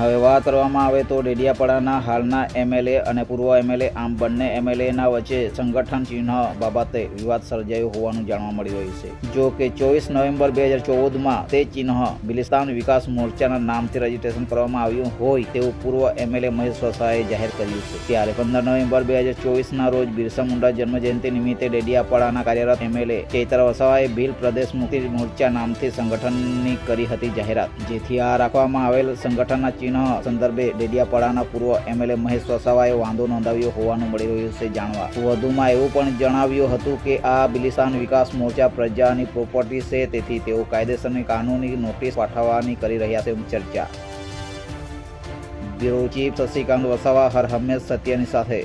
હવે વાત કરવામાં આવે તો ડેડિયાપાડાના હાલના એમએલએ અને પૂર્વ એમએલએ આમ બંને એમએલએના વચ્ચે સંગઠન ચિહ્ન બાબતે વિવાદ સર્જાયો હોવાનું જાણવા મળી રહ્યું છે. જો કે ચોવીસ નવેમ્બર બે હજાર ચૌદમાં તે ચિહ્ન બિલિસ્તાન વિકાસ મોરચાના નામથી રજીસ્ટ્રેશન કરવામાં આવ્યું હોય તેવું પૂર્વ એમએલએ મહેશ વસાએ જાહેર કર્યું છે. ત્યારે પંદર નવેમ્બર બે હજાર ચોવીસના રોજ બિરસા મુંડા જન્મજયંતિ નિમિત્તે ડેડિયાપાડાના કાર્યરત એમએલએ ચૈત્ર વસાવાએ ભીલ પ્રદેશ મુક્તિ મોરચા નામથી સંગઠનની કરી હતી જાહેરાત, જેથી આ રાખવામાં આવેલ સંગઠનના ચિહ્ન સંદર્ભે ડેડિયાપાડાના પૂર્વ એમએલએ મહેશ વસાવાએ વાંધો નોંધાવ્યો હોવાનું મળી રહ્યું છે જાણવા. વધુમાં એવું પણ જણાવ્યું હતું કે આ બિલિસ્તાન વિકાસ મોરચા પ્રજાની પ્રોપર્ટી છે, તેથી તેઓ કાયદેસરની કાનૂની નોટિસ પાઠવવાની કરી રહ્યા છે ચર્ચા. બ્યુરો ચીફ શશિકાંત વસાવા, હર હંમેશ સત્યની સાથે.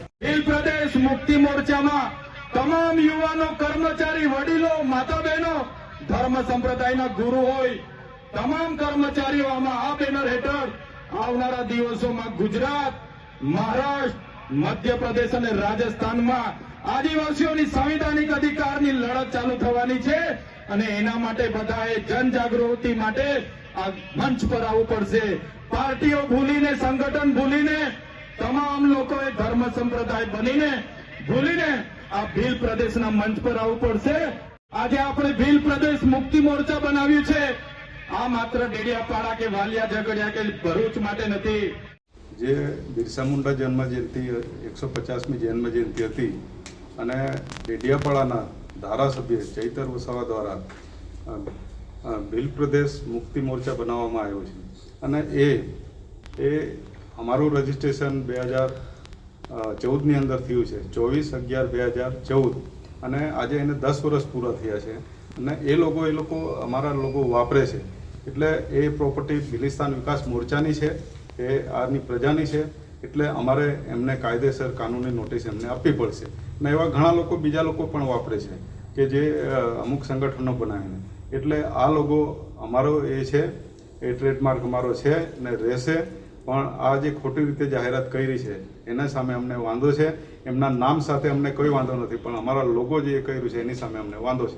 પ્રદેશ મુક્તિ મોરચામાં તમામ યુવાનો, કર્મચારી, વડીલો માતા બહેનો ધર્મ સંપ્રદાયના ગુરુ હોય. તમામ કર્મચારીઓ આમાં આ બેનર હેઠળ આવનારા દિવસોમાં ગુજરાત, મહારાષ્ટ્ર, મધ્યપ્રદેશ અને રાજસ્થાનમાં આદિવાસીઓની સંવિધાનિક અધિકારની લડત ચાલુ થવાની છે અને એના માટે બધાએ જનજાગૃતિ માટે આ મંચ પર આવવું પડશે. પાર્ટીઓ ભૂલીને, સંગઠન ભૂલીને, તમામ લોકોએ ધર્મ સંપ્રદાય બનીને, ભૂલીને આ ભીલ પ્રદેશના મંચ પર આવવું પડશે. આજે આપણે ભીલ પ્રદેશ મુક્તિ મોરચા બનાવ્યું છે. આ માત્ર ડેડિયાપાડા કે વાલિયા ઝઘડિયા કે ભરૂચ માટે નથી. જે બિરસા મુંડા જન્મ જયંતિ એકસો પચાસમી જન્મ જયંતિ હતી અને ડેડિયાપાડાના ધારાસભ્ય ચૈતર વસાવા દ્વારા ભીલ પ્રદેશ મુક્તિ મોરચા બનાવવામાં આવ્યો છે. અને એ એ અમારું રજિસ્ટ્રેશન બે હજાર ચૌદની અંદર થયું છે. ચોવીસ અગિયાર બે હજાર ચૌદ. અને આજે એને દસ વર્ષ પૂરા થયા છે. અને એ લોકો એ લોકો અમારા લોકો વાપરે છે. એટલે એ પ્રોપર્ટી બિલિસ્તાન વિકાસ મોરચાની છે, એ આની પ્રજાની છે, એટલે અમારે એમને કાયદેસર કાનૂની નોટિસ એમને આપવી પડશે. અને એવા ઘણા લોકો બીજા લોકો પણ વાપરે છે, કે જે અમુક સંગઠનો બનાવીને એટલે આ લોકો અમારો એ છે, એ ટ્રેડમાર્ક અમારો છે ને રહેશે, પણ આ જે ખોટી રીતે જાહેરાત કરી છે, એના સામે અમને વાંધો છે. એમના નામ સાથે અમને કોઈ વાંધો નથી, પણ અમારા લોકો જે કર્યું છે, એની સામે અમને વાંધો છે.